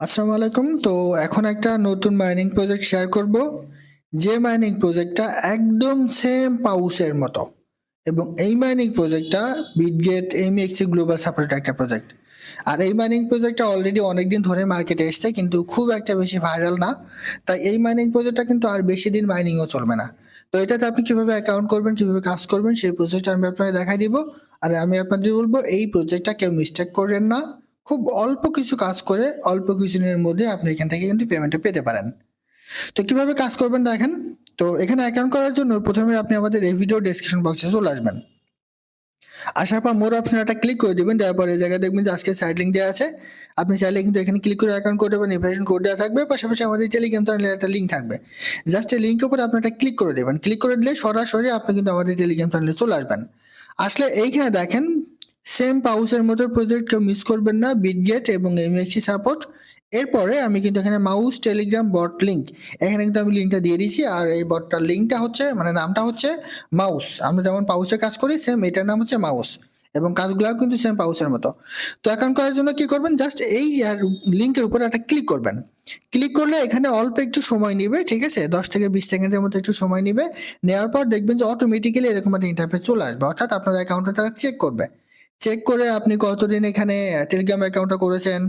আসসালামু আলাইকুম। তো এখন একটা নতুন মাইনিং প্রজেক্ট শেয়ার করব। যে মাইনিং প্রজেক্টটা একদম সেম পাউসের মতো। এবং এই মাইনিং প্রজেক্টটা বিটগেট এমএক্সি গ্লোবাল সাপোর্ট একটা প্রজেক্ট আর এই মাইনিং প্রজেক্টটা অলরেডি অনেকদিন ধরে মার্কেটে এসছে, কিন্তু খুব একটা বেশি ভাইরাল না। তাই এই মাইনিং প্রজেক্টটা কিন্তু আর বেশি দিন মাইনিংও চলবে না। তো এটাতে আপনি কীভাবে অ্যাকাউন্ট করবেন, কীভাবে কাজ করবেন, সেই প্রজেক্টটা আমি আপনাকে দেখাই দিব। আর আমি আপনাদের বলব, এই প্রজেক্টটা কেউ মিস্টেক করবেন না। খুব অল্প কিছু কাজ করে অল্প কিছু দিনের মধ্যে আপনি এখান থেকে কিন্তু পেমেন্টটা পেতে পারেন। তো কীভাবে কাজ করবেন দেখেন? তো এখানে অ্যাকাউন্ট করার জন্য প্রথমে আপনি আমাদের এই ভিডিও ডেসক্রিপশন বক্সে চলে আসবেন। আসার পর মোর অপশন একটা ক্লিক করে দেবেন, দেওয়ার পরে এই জায়গায় দেখবেন যে আজকে সাইড লিঙ্ক দেওয়া আছে। আপনি চাইলে কিন্তু এখানে ক্লিক করে অ্যাকাউন্ট করে দেবেন ইনফরমেশন কোড দেওয়া থাকবে, পাশাপাশি আমাদের টেলিগ্রাম চ্যানেলের একটা লিঙ্ক থাকবে। জাস্ট এই লিঙ্কের উপরে আপনি একটা ক্লিক করে দেবেন। ক্লিক করে দিলে সরাসরি আপনি কিন্তু আমাদের টেলিগ্রাম চ্যানেলে চলে আসবেন। আসলে এইখানে দেখেন সেম পাউসের মতো প্রজেক্ট কেউ মিস করবেন না বিটগেট এবং এমএক্সি সাপোর্ট এরপরে আমি কিন্তু এখানে মাউস টেলিগ্রাম বট লিঙ্ক এখানে কিন্তু আমি লিঙ্কটা দিয়ে দিয়েছি। আর এই বটটার লিঙ্কটা হচ্ছে মানে নামটা হচ্ছে মাউস আমরা যেমন পাউসে কাজ করি সেম এটার নাম হচ্ছে মাউস এবং কাজগুলোও কিন্তু সেম পাউসের মতো। তো অ্যাকাউন্ট করার জন্য কি করবেন? জাস্ট এই লিঙ্কের উপরে একটা ক্লিক করবেন। ক্লিক করলে এখানে অল্প একটু সময় নেবে, ঠিক আছে? দশ থেকে বিশ সেকেন্ডের মতো একটু সময় নেবে। নেওয়ার পর দেখবেন যে অটোমেটিক্যালি এরকম একটা ইন্টারফেস চলে আসবে। অর্থাৎ আপনার অ্যাকাউন্টে তারা চেক করবে। চেক করে আপনি কতদিন এখানে টেলিগ্রাম অ্যাকাউন্টটা করেছেন,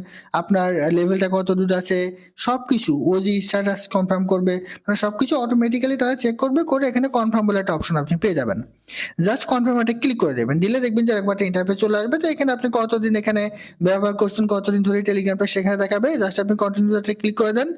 আপনার লেভেলটা কত দূর আছে সব কিছু ও ওজি স্ট্যাটাস কনফার্ম করবে মানে সব কিছু অটোমেটিক্যালি তারা চেক করবে, করে এখানে কনফার্ম বলে একটা অপশন আপনি পেয়ে যাবেন। জাস্ট কনফার্ম একটা ক্লিক করে দেবেন, দিলে দেখবেন যে একবার ইন্টারফেস চলে আসবে, তো এখানে আপনি কতদিন এখানে ব্যবহার করছেন, কতদিন ধরে টেলিগ্রামটা সেখানে দেখাবে জাস্ট আপনি কন্টিনিউ ক্লিক করে দেন,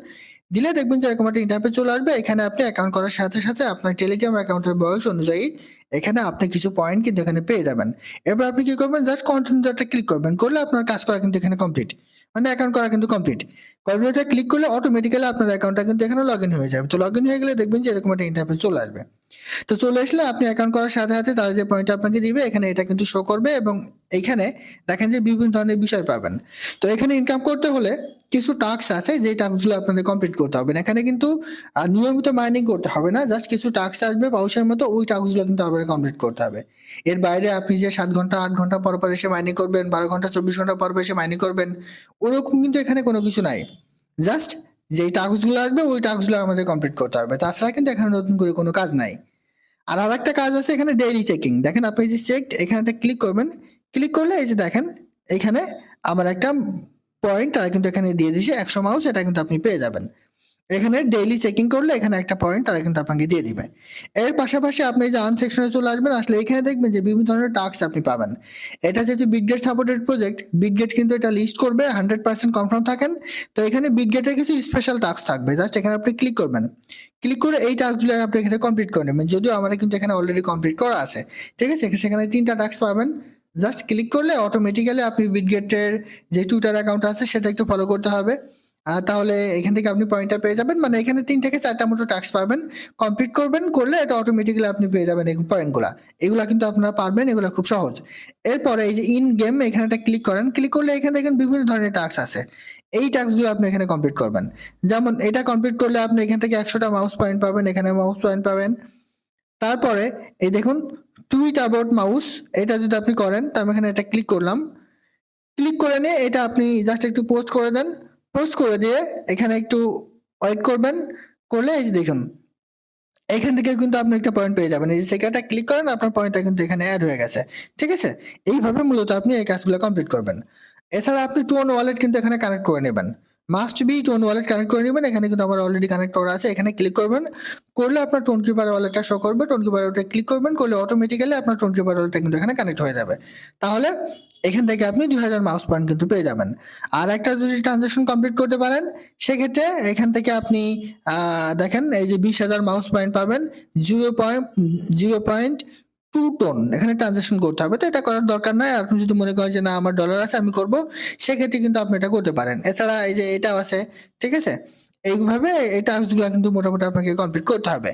দিলে দেখবেন যে এরকম একটা চলে আসবে, এখানে আপনি অ্যাকাউন্ট করার সাথে সাথে আপনার টেলিগ্রাম অ্যাকাউন্টের বয়স অনুযায়ী এখানে আপনি কিছু পয়েন্ট কিন্তু এখানে পেয়ে যাবেন। এবার আপনি কি করবেন? জাস্ট কন্টিনিউ একটা ক্লিক করবেন। করলে আপনার কাজ করা কিন্তু এখানে কমপ্লিট মানে অ্যাকাউন্ট করা কিন্তু কমপ্লিট কন্টিনিউটা ক্লিক করলে অটোমেটিক্যালি আপনার অ্যাকাউন্টটা কিন্তু এখানে লগ ইন হয়ে যাবে। তো লগ ইন হয়ে গেলে দেখবেন যে এরকম একটা ইন্টারফেস চলে আসবে। তো চলে আসলে আপনি অ্যাকাউন্ট করার সাথে সাথে তারা যে পয়েন্ট আপনাকে দিবে, এখানে এটা কিন্তু শো করবে এবং এইখানে দেখেন যে বিভিন্ন ধরনের বিষয় পাবেন। তো এখানে ইনকাম করতে হলে কিছু টাস্ক আছে যে টাস্কগুলো আপনাদের কমপ্লিট করতে হবে না। এখানে কিন্তু নিয়মিত মাইনিং করতে হবে না জাস্ট কিছু টাস্ক আসবে, পাউসের মতো ওই টাস্কগুলো কিন্তু আপনাদের কমপ্লিট করতে হবে। এর বাইরে আপনি যে সাত ঘণ্টা, আট ঘণ্টা পর পর এসে মাইনিং করবেন, বারো ঘণ্টা, চব্বিশ ঘণ্টা পর পর এসে মাইনিং করবেন, ওরকম কিন্তু এখানে কোনো কিছু নাই। জাস্ট যেই টাস্কগুলো আসবে, ওই টাস্কগুলো আমাদের কমপ্লিট করতে হবে। তাছাড়া কিন্তু এখানে নতুন করে কোনো কাজ নাই। আর আর একটা কাজ আছে এখানে ডেইলি চেকিং দেখেন আপনি যে চেক এখানে একটা ক্লিক করবেন ক্লিক করলে এই যে দেখেন, এখানে আমার একটা পয়েন্ট তারা কিন্তু এখানে দিয়ে দিয়েছে, একশো মাউস এটা কিন্তু আপনি পেয়ে যাবেন। এখানে ডেইলি চেকিং করলে এখানে একটা পয়েন্ট তারা কিন্তু আপনাকে দিয়ে দিবে। এর পাশাপাশি আপনি যে আন সেকশনে চলে আসবেন, আসলে এখানে দেখবেন যে বিভিন্ন ধরনের টাস্ক আপনি পাবেন। এটা যেহেতু বিটগেট সাপোর্টেড প্রজেক্ট বিটগেট কিন্তু এটা লিস্ট করবে হান্ড্রেড পার্সেন্ট কনফার্ম থাকেন। তো এখানে বিটগেটের কিছু স্পেশাল টাস্ক থাকবে জাস্ট এখানে আপনি ক্লিক করবেন। ক্লিক করে এই টাস্কগুলো আপনি এখানে কমপ্লিট করে নেবেন, যদিও আমার কিন্তু এখানে অলরেডি কমপ্লিট করা আছে। ঠিক আছে, সেখানে তিনটা টাস্ক পাবেন। জাস্ট ক্লিক করলে অটোমেটিক্যালি আপনি বিটগেটের যে টুইটার অ্যাকাউন্ট আছে, সেটা একটু ফলো করতে হবে। তাহলে এখান থেকে আপনি পয়েন্টটা পেয়ে যাবেন। মানে এখানে তিন থেকে চারটা মতো টাস্ক পাবেন। কমপ্লিট করবেন, করলে এটা অটোমেটিক্যালি আপনি পেয়ে যাবেন এই পয়েন্টগুলো এগুলা কিন্তু আপনারা পারবেন, এগুলো খুব সহজ। এরপরে এই যে ইন গেম এখানে একটা ক্লিক করেন। ক্লিক করলে এখানে দেখেন বিভিন্ন ধরনের টাস্ক আছে। এই টাস্কগুলো আপনি এখানে কমপ্লিট করবেন। যেমন এটা কমপ্লিট করলে আপনি এখান থেকে একশোটা মাউস পয়েন্ট পাবেন, এখানে মাউস পয়েন্ট পাবেন। তারপরে এই দেখুন টুইট অ্যাবাউট মাউস এটা যদি আপনি করেন তো আমি এখানে এটা ক্লিক করলাম। ক্লিক করে নিয়ে এটা আপনি জাস্ট একটু পোস্ট করে দেন। পোস্ট করে দিয়ে এখানে একটু ওয়েট করবেন। করলে এই যে দেখুন, এখান থেকে কিন্তু আপনি একটা পয়েন্ট পেয়ে যাবেন। এই সেখানটা ক্লিক করেন, আপনার পয়েন্টটা কিন্তু এখানে অ্যাড হয়ে গেছে। ঠিক আছে? এইভাবে মূলত আপনি এই কাজগুলো কমপ্লিট করবেন। এছাড়া আপনি টু অন ওয়ালেট কিন্তু এখানে কানেক্ট করে নেবেন। Must be TON wallet connect করে নেবেন। এখানে কিন্তু আমার অলরেডি কানেক্ট করা আছে। এখানে ক্লিক করবেন। করলে আপনার টোন কিপার ওয়ালেটটা শো করবে। টোন কিপার ওয়ালেটে ক্লিক করবেন। করলে অটোমেটিক্যালি আপনার টোন কিপার ওয়ালেটটা কিন্তু এখানে কানেক্ট হয়ে যাবে। তাহলে এখান থেকে আপনি দুই হাজার মাউস পয়েন্ট কিন্তু পেয়ে যাবেন। আর একটা যদি ট্রানজাকশন কমপ্লিট করতে পারেন, সেক্ষেত্রে এখান থেকে আপনি দেখেন এই যে বিশ হাজার মাউস পয়েন্ট পাবেন। Zero point zero point two TON এখানে ট্রানজাকশন করতে হবে। তো এটা করার দরকার নাই। আপনি যদি মনে করেন যে, না, আমার ডলার আছে, আমি করব, সেক্ষেত্রে কিন্তু আপনি এটা করতে পারেন। এছাড়া এই যে এটাও আছে, ঠিক আছে? এইভাবে এই টাস্কগুলো কিন্তু মোটামুটি আপনাকে কমপ্লিট করতে হবে।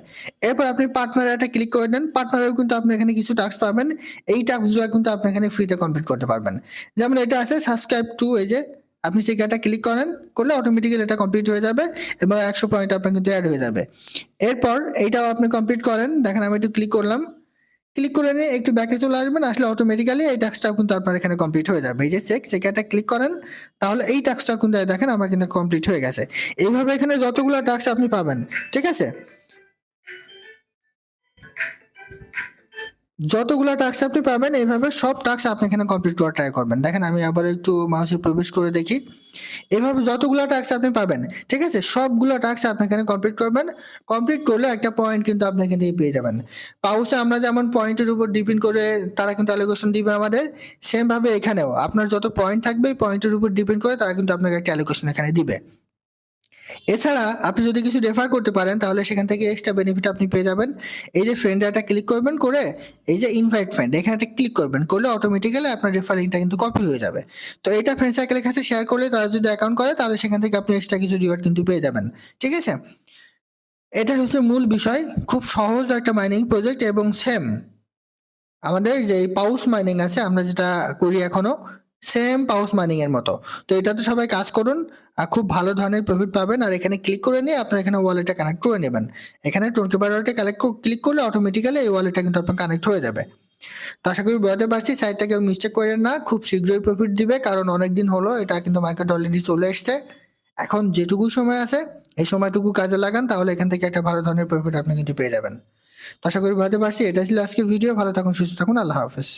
এরপর আপনি পার্টনারে একটা ক্লিক করে দেন। পার্টনারেও কিন্তু আপনি এখানে কিছু টাস্ক পাবেন। এই টাস্কগুলো কিন্তু আপনি এখানে ফ্রিতে কমপ্লিট করতে পারবেন। যেমন এটা আছে সাবস্ক্রাইব টু এই যে আপনি সেই একটা ক্লিক করেন, করলে অটোমেটিক্যালি এটা কমপ্লিট হয়ে যাবে এবং একশো পয়েন্ট আপনার কিন্তু অ্যাড হয়ে যাবে। এরপর এইটাও আপনি কমপ্লিট করেন। দেখেন, আমি একটু ক্লিক করলাম। ক্লিক করে নিয়ে একটু ব্যাকে চলে আসবেন, আসলে অটোমেটিক্যালি এই টাস্কটাও কিন্তু আপনার এখানে কমপ্লিট হয়ে যাবে। এই যে চেক চেকারটা ক্লিক করেন, তাহলে এই টাস্কটাও কিন্তু দেখেন আমার কিন্তু কমপ্লিট হয়ে গেছে। এইভাবে এখানে যতগুলো টাস্ক আপনি পাবেন, ঠিক আছে? যতগুলো টাস্ক আপনি পাবেন এইভাবে সব টাস্ক আপনি এখানে কমপ্লিট করার ট্রাই করবেন। দেখেন, আমি আবার একটু মাউসে প্রবেশ করে দেখি। এভাবে যতগুলো টাস্ক আপনি পাবেন, ঠিক আছে? সবগুলো টাস্ক আপনি এখানে কমপ্লিট করবেন। কমপ্লিট করলে একটা পয়েন্ট কিন্তু আপনি এখানে পেয়ে যাবেন। পাউসে আমরা যেমন পয়েন্টের উপর ডিপেন্ড করে তারা কিন্তু অ্যালোকেশন দিবে আমাদের সেম ভাবে এখানেও। আপনার যত পয়েন্ট থাকবে পয়েন্টের উপর ডিপেন্ড করে তারা কিন্তু আপনাকে একটা অ্যালোকেশন এখানে দিবে। এছাড়া আপনি যদি কিছু রেফার করতে পারেন, তাহলে সেখান থেকে এক্সট্রা বেনিফিট আপনি পেয়ে যাবেন। এই যে ফ্রেন্ড একটা ক্লিক করবেন করে, এই যে ইনভাইট ফ্রেন্ড এখানে একটা ক্লিক করবেন করলে অটোমেটিক্যালি আপনার রেফারিংটা কিন্তু কপি হয়ে যাবে। তো এটা ফ্রেন্ড সার্কেলের কাছে শেয়ার করলে তারা যদি অ্যাকাউন্ট করে, তাহলে সেখান থেকে আপনি এক্সট্রা কিছু রিওয়ার্ড কিন্তু পেয়ে যাবেন। ঠিক আছে? এটা হচ্ছে মূল বিষয়। খুব সহজ একটা মাইনিং প্রজেক্ট এবং সেম আমাদের যে পাউস মাইনিং আছে, আমরা যেটা করি এখনও সেম পাউস মাইনিং এর মতো। তো এটাতে সবাই কাজ করুন, আর খুব ভালো ধরনের প্রফিট পাবেন, আর এখানে ক্লিক করে নিয়ে আপনার এখানে ওয়ালেটটা কানেক্ট করে নেবেন। এখানে টোনকে ওয়ালেটে কালেক্ট ক্লিক করলে অটোমেটিক্যালি এই ওয়ালেটটা কিন্তু আপনার কানেক্ট হয়ে যাবে। তো আশা করি বুঝতে পারছি সাইটটা কেউ মিস্টেক করেন না, খুব শীঘ্রই প্রফিট দিবে, কারণ অনেক দিন হলো এটা কিন্তু মার্কেট অলরেডি চলে এসছে। এখন যেটুকু সময় আছে, এই সময়টুকু কাজে লাগান, তাহলে এখান থেকে একটা ভালো ধরনের প্রফিট আপনি কিন্তু পেয়ে যাবেন। তো আশা করি বুঝতে পারছি এটা ছিল আজকের ভিডিও ভালো থাকুন, সুস্থ থাকুন, আল্লাহ হাফেজ।